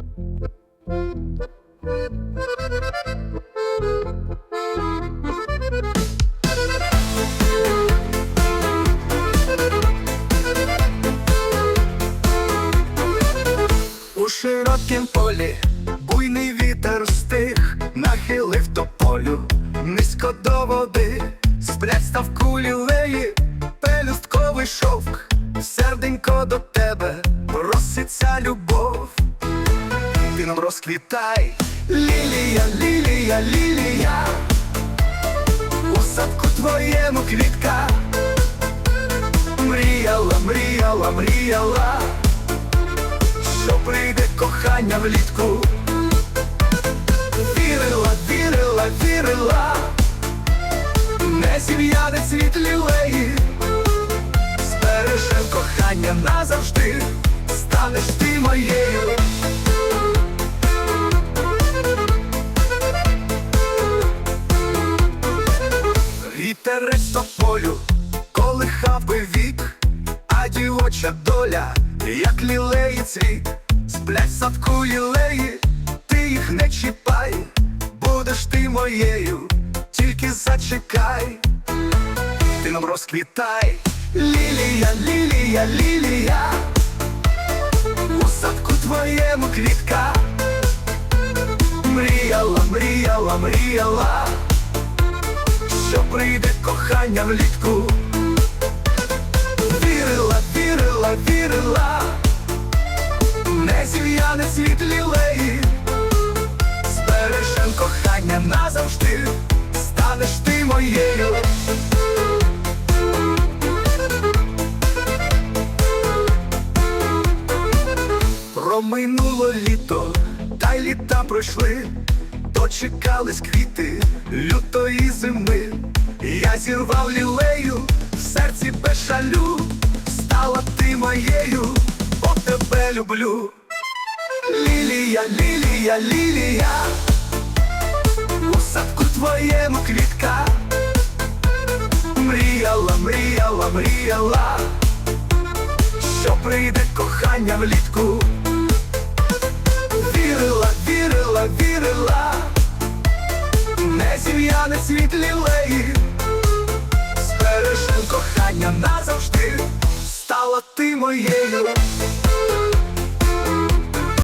У широкім полі буйний вітер стих, нахилив тополю низько до води, сплять став кулі леї, пелюстковий шовк, серденько до тебе проситься любов. Нам розквітай, лілія, лілія, лілія, у садку твоєму квітка, мріяла, мріяла, мріяла. Що прийде кохання влітку. Вірила, вірила, вірила, не зів'яне цвіт лілеї, збережем кохання назавжди, станеш ти моєю. Вітерець до полю, колихав би вік, а дівоча доля, як лілеї цвіт, сплять садку лілеї, ти їх не чіпай, будеш ти моєю, тільки зачекай, ти нам розквітай, лілія, лілія, лілія, у садку твоєму квітка, мріяла, мріяла, мріяла що прийде кохання влітку. Вірила, вірила, вірила, не зів'яне світ лілеї, збережем кохання назавжди, станеш ти моєю. Проминуло літо, та й літа пройшли, дочекались квіти лютої зими. Я зірвав лілею, в серці без шалю, стала ти моєю, бо тебе люблю. Лілія, лілія, лілія, у садку твоєму квітка. Мріяла, мріяла, мріяла, що прийде кохання влітку. Не зів'яне світ лілеї, збережем кохання назавжди, стала ти моєю.